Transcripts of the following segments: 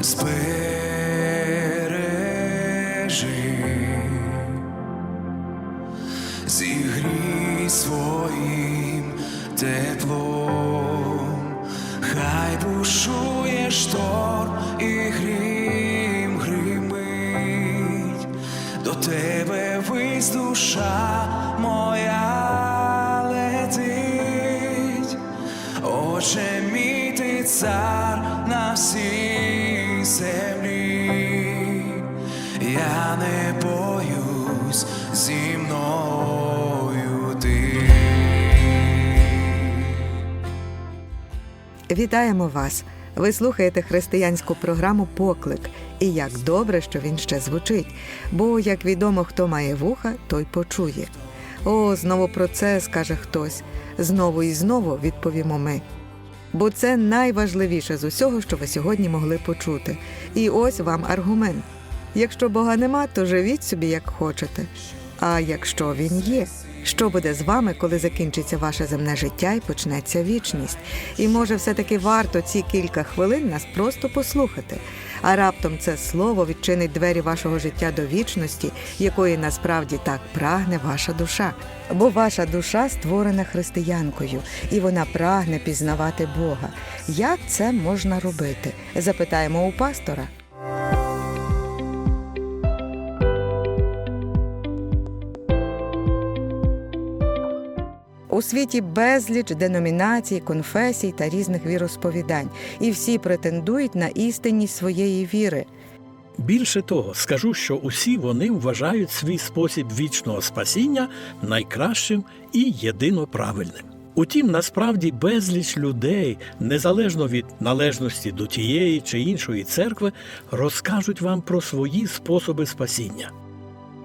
збережи, зігрій своїм теплом, хай бушує шторм і грім гримить, до тебе вись душа моя летить, Отче мій ти цар на всій землі, я не боюсь зі мною ти. Вітаємо вас! Ви слухаєте християнську програму Поклик. І як добре, що він ще звучить. Бо, як відомо, хто має вуха, той почує. О, знову про це скаже хтось. Знову і знову відповімо ми. Бо це найважливіше з усього, що ви сьогодні могли почути. І ось вам аргумент. Якщо Бога нема, то живіть собі як хочете. А якщо він є, що буде з вами, коли закінчиться ваше земне життя і почнеться вічність? І може, все-таки варто ці кілька хвилин нас просто послухати. А раптом це слово відчинить двері вашого життя до вічності, якої насправді так прагне ваша душа. Бо ваша душа створена християнкою, і вона прагне пізнавати Бога. Як це можна робити? Запитаємо у пастора. Світі безліч деномінацій, конфесій та різних віросповідань, і всі претендують на істинність своєї віри. Більше того, скажу, що усі вони вважають свій спосіб вічного спасіння найкращим і єдино правильним. Утім, насправді безліч людей, незалежно від належності до тієї чи іншої церкви, розкажуть вам про свої способи спасіння.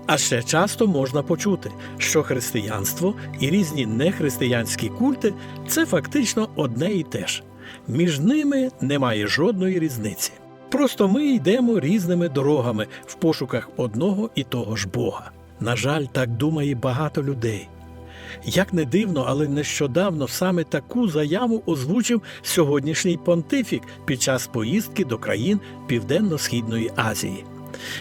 А ще часто можна почути, що християнство і різні нехристиянські культи це фактично одне і те ж. Між ними немає жодної різниці. Просто ми йдемо різними дорогами в пошуках одного і того ж Бога. На жаль, так думає багато людей. Як не дивно, але нещодавно саме таку заяву озвучив сьогоднішній понтифік під час поїздки до країн Південно-Східної Азії.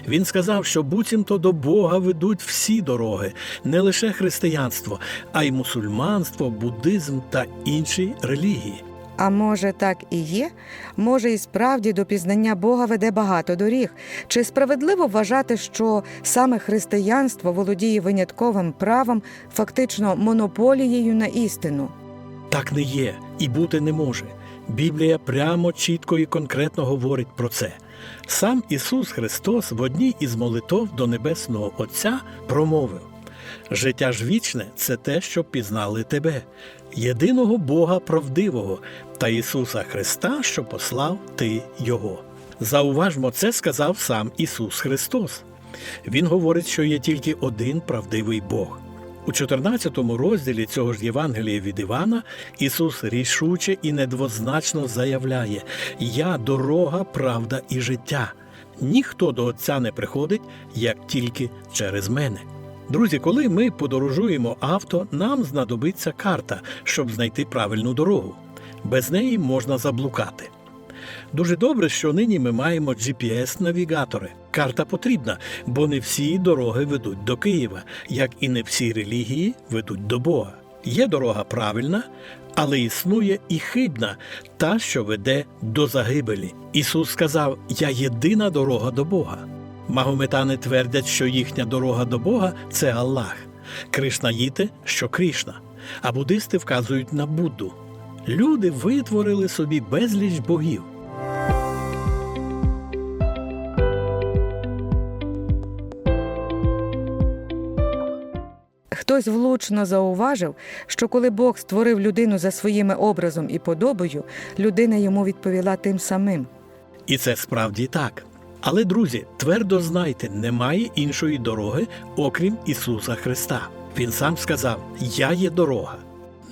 Він сказав, що буцімто до Бога ведуть всі дороги, не лише християнство, а й мусульманство, буддизм та інші релігії. А може, так і є? Може, і справді до пізнання Бога веде багато доріг. Чи справедливо вважати, що саме християнство володіє винятковим правом, фактично монополією на істину? Так не є і бути не може. Біблія прямо, чітко і конкретно говорить про це. Сам Ісус Христос в одній із молитов до Небесного Отця промовив: Життя ж вічне це те, що пізнали тебе, єдиного Бога правдивого та Ісуса Христа, що послав Ти Його. Зауважмо, це сказав сам Ісус Христос. Він говорить, що є тільки один правдивий Бог. У 14 розділі цього ж Євангелія від Івана Ісус рішуче і недвозначно заявляє: Я дорога, правда і життя. Ніхто до Отця не приходить, як тільки через мене. Друзі, коли ми подорожуємо авто, нам знадобиться карта, щоб знайти правильну дорогу. Без неї можна заблукати. Дуже добре, що нині ми маємо GPS-навігатори. Карта потрібна, бо не всі дороги ведуть до Києва, як і не всі релігії ведуть до Бога. Є дорога правильна, але існує і хибна, та, що веде до загибелі. Ісус сказав: Я єдина дорога до Бога. Магометани твердять, що їхня дорога до Бога це Аллах. Кришнаїти, що Крішна, а буддисти вказують на Будду. Люди витворили собі безліч богів. Хтось влучно зауважив, що коли Бог створив людину за своїм образом і подобою, людина йому відповіла тим самим. І це справді так. Але, друзі, твердо знайте, немає іншої дороги, окрім Ісуса Христа. Він сам сказав: Я є дорога.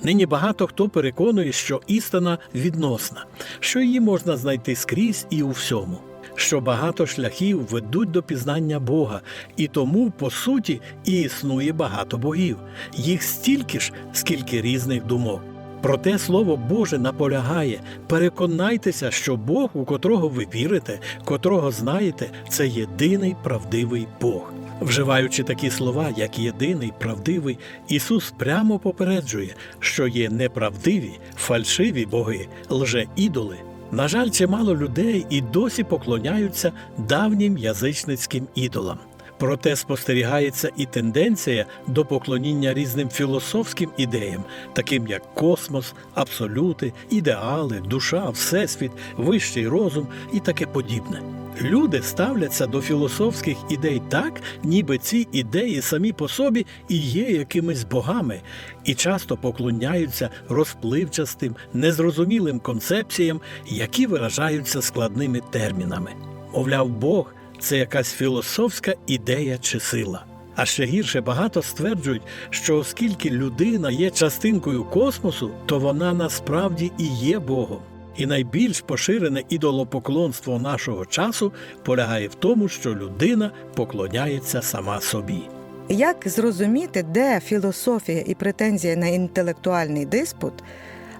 Нині багато хто переконує, що істина відносна, що її можна знайти скрізь і у всьому. Що багато шляхів ведуть до пізнання Бога, і тому, по суті, і існує багато богів. Їх стільки ж, скільки різних думок. Проте Слово Боже наполягає: переконайтеся, що Бог, у котрого ви вірите, котрого знаєте, це єдиний правдивий Бог. Вживаючи такі слова, як єдиний правдивий, Ісус прямо попереджує, що є неправдиві, фальшиві боги, лже-ідоли. На жаль, чимало людей і досі поклоняються давнім язичницьким ідолам. Проте спостерігається і тенденція до поклоніння різним філософським ідеям, таким як космос, абсолюти, ідеали, душа, всесвіт, вищий розум і таке подібне. Люди ставляться до філософських ідей так, ніби ці ідеї самі по собі і є якимись богами, і часто поклоняються розпливчастим, незрозумілим концепціям, які виражаються складними термінами. Мовляв, Бог це якась філософська ідея чи сила. А ще гірше багато стверджують, що оскільки людина є частинкою космосу, то вона насправді і є Богом. І найбільш поширене ідолопоклонство нашого часу полягає в тому, що людина поклоняється сама собі. Як зрозуміти, де філософія і претензія на інтелектуальний диспут,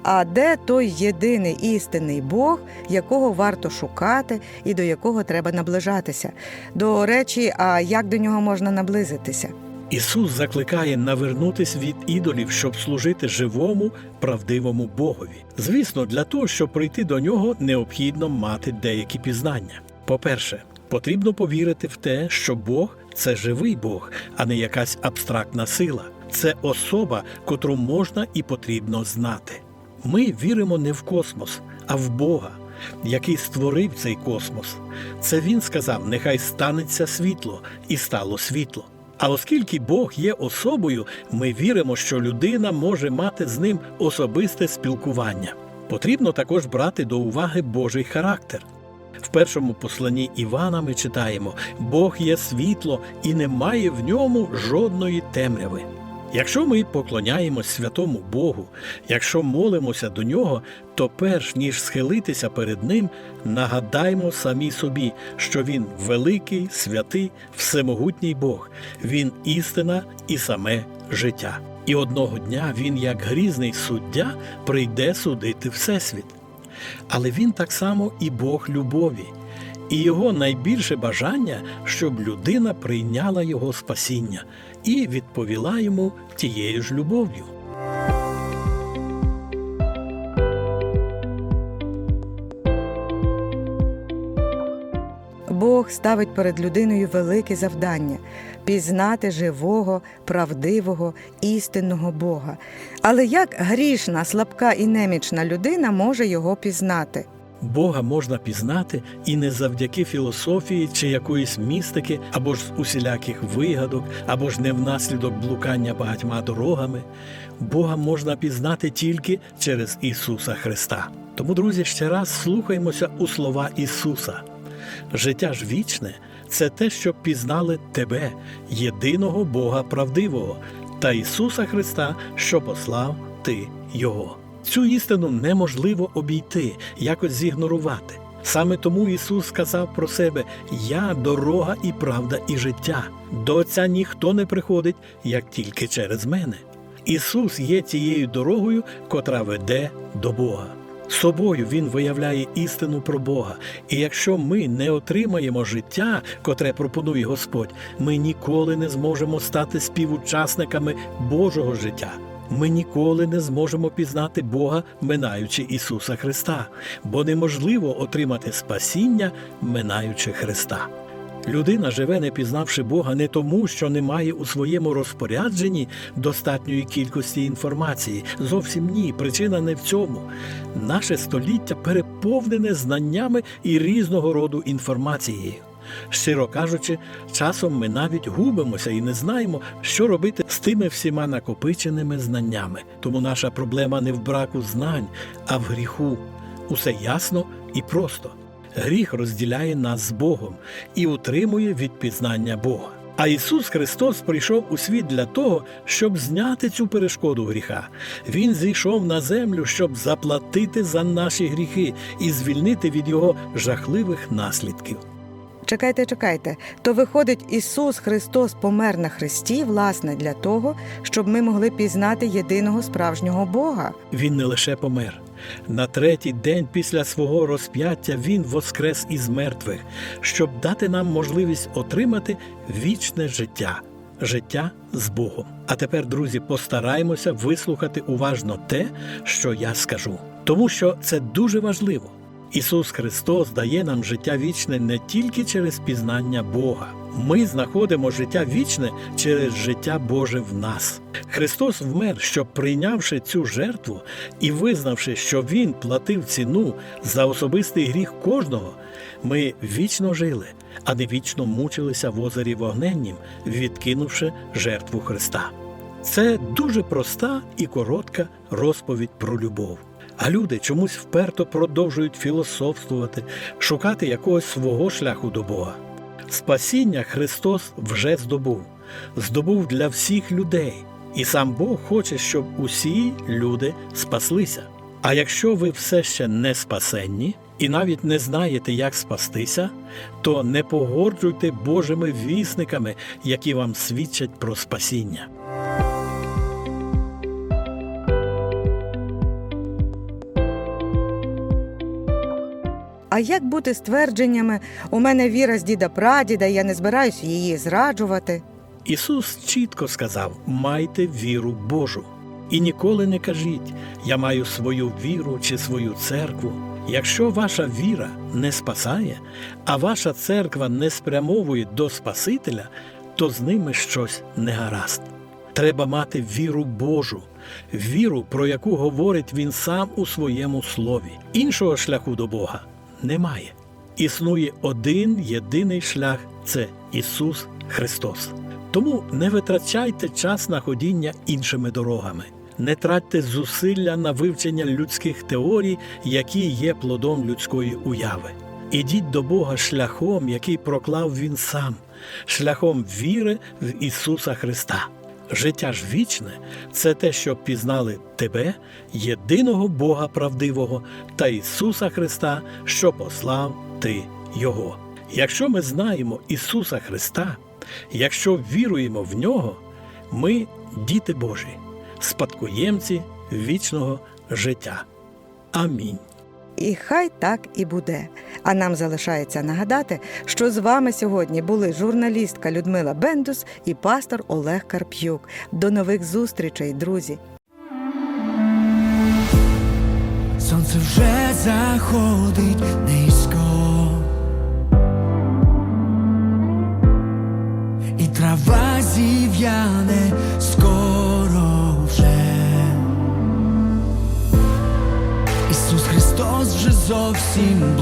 а де той єдиний істинний Бог, якого варто шукати і до якого треба наближатися? До речі, а як до нього можна наблизитися? Ісус закликає навернутись від ідолів, щоб служити живому, правдивому Богові. Звісно, для того, щоб прийти до нього, необхідно мати деякі пізнання. По-перше, потрібно повірити в те, що Бог це живий Бог, а не якась абстрактна сила. Це особа, котру можна і потрібно знати. Ми віримо не в космос, а в Бога, який створив цей космос. Це він сказав: нехай станеться світло, і стало світло. А оскільки Бог є особою, ми віримо, що людина може мати з ним особисте спілкування. Потрібно також брати до уваги Божий характер. В першому посланні Івана ми читаємо: Бог є світло і немає в ньому жодної темряви. Якщо ми поклоняємось святому Богу, якщо молимося до нього, то перш ніж схилитися перед Ним, нагадаймо самі собі, що Він великий, святий, всемогутній Бог, Він істина і саме життя. І одного дня Він, як грізний суддя, прийде судити Всесвіт. Але він так само і Бог любові, і його найбільше бажання, щоб людина прийняла його спасіння і відповіла йому тією ж любов'ю. Бог ставить перед людиною велике завдання пізнати живого, правдивого, істинного Бога. Але як грішна, слабка і немічна людина може його пізнати? Бога можна пізнати і не завдяки філософії чи якоїсь містики, або ж усіляких вигадок, або ж не внаслідок блукання багатьма дорогами. Бога можна пізнати тільки через Ісуса Христа. Тому, друзі, ще раз слухаймося у слова Ісуса. Життя ж вічне це те, що пізнали тебе, єдиного Бога правдивого, та Ісуса Христа, що послав ти Його. Цю істину неможливо обійти, якось зігнорувати. Саме тому Ісус сказав про себе: Я дорога і правда, і життя. До Отця ніхто не приходить, як тільки через мене. Ісус є тією дорогою, котра веде до Бога. Собою Він виявляє істину про Бога. І якщо ми не отримаємо життя, котре пропонує Господь, ми ніколи не зможемо стати співучасниками Божого життя. Ми ніколи не зможемо пізнати Бога, минаючи Ісуса Христа, бо неможливо отримати спасіння, минаючи Христа. Людина живе, не пізнавши Бога, не тому, що не має у своєму розпорядженні достатньої кількості інформації. Зовсім ні, причина не в цьому. Наше століття переповнене знаннями і різного роду інформацією. Щиро кажучи, часом ми навіть губимося і не знаємо, що робити з тими всіма накопиченими знаннями. Тому наша проблема не в браку знань, а в гріху. Усе ясно і просто. Гріх розділяє нас з Богом і утримує від пізнання Бога. А Ісус Христос прийшов у світ для того, щоб зняти цю перешкоду гріха. Він зійшов на землю, щоб заплатити за наші гріхи і звільнити від його жахливих наслідків. Чекайте, чекайте. То виходить, Ісус Христос помер на Христі, власне, для того, щоб ми могли пізнати єдиного справжнього Бога. Він не лише помер. На третій день після свого розп'яття він воскрес із мертвих, щоб дати нам можливість отримати вічне життя, життя з Богом. А тепер, друзі, постараємося вислухати уважно те, що я скажу, тому що це дуже важливо. Ісус Христос дає нам життя вічне не тільки через пізнання Бога. Ми знаходимо життя вічне через життя Боже в нас. Христос вмер, щоб прийнявши цю жертву і визнавши, що Він платив ціну за особистий гріх кожного, ми вічно жили, а не вічно мучилися в озері вогненнім, відкинувши жертву Христа. Це дуже проста і коротка розповідь про любов. А люди чомусь вперто продовжують філософствувати, шукати якогось свого шляху до Бога. Спасіння Христос вже здобув, здобув для всіх людей, і сам Бог хоче, щоб усі люди спаслися. А якщо ви все ще не спасенні і навіть не знаєте, як спастися, то не погоджуйте Божими вісниками, які вам свідчать про спасіння. А як бути з твердженнями у мене віра з діда прадіда, я не збираюся її зраджувати? Ісус чітко сказав: майте віру Божу. І ніколи не кажіть, я маю свою віру чи свою церкву. Якщо ваша віра не спасає, а ваша церква не спрямовує до Спасителя, то з ними щось не гаразд. Треба мати віру Божу, віру, про яку говорить Він сам у своєму слові. Іншого шляху до Бога немає. Існує один єдиний шлях це Ісус Христос. Тому не витрачайте час на ходіння іншими дорогами. Не тратьте зусилля на вивчення людських теорій, які є плодом людської уяви. Ідіть до Бога шляхом, який проклав Він сам, шляхом віри в Ісуса Христа. Життя ж вічне це те, що пізнали тебе, єдиного Бога правдивого та Ісуса Христа, що послав ти Його. Якщо ми знаємо Ісуса Христа, якщо віруємо в Нього, ми діти Божі, спадкоємці вічного життя. Амінь. І хай так і буде. А нам залишається нагадати, що з вами сьогодні були журналістка Людмила Бендус і пастор Олег Карп'юк. До нових зустрічей, друзі! Сонце вже заходить низько, зовсім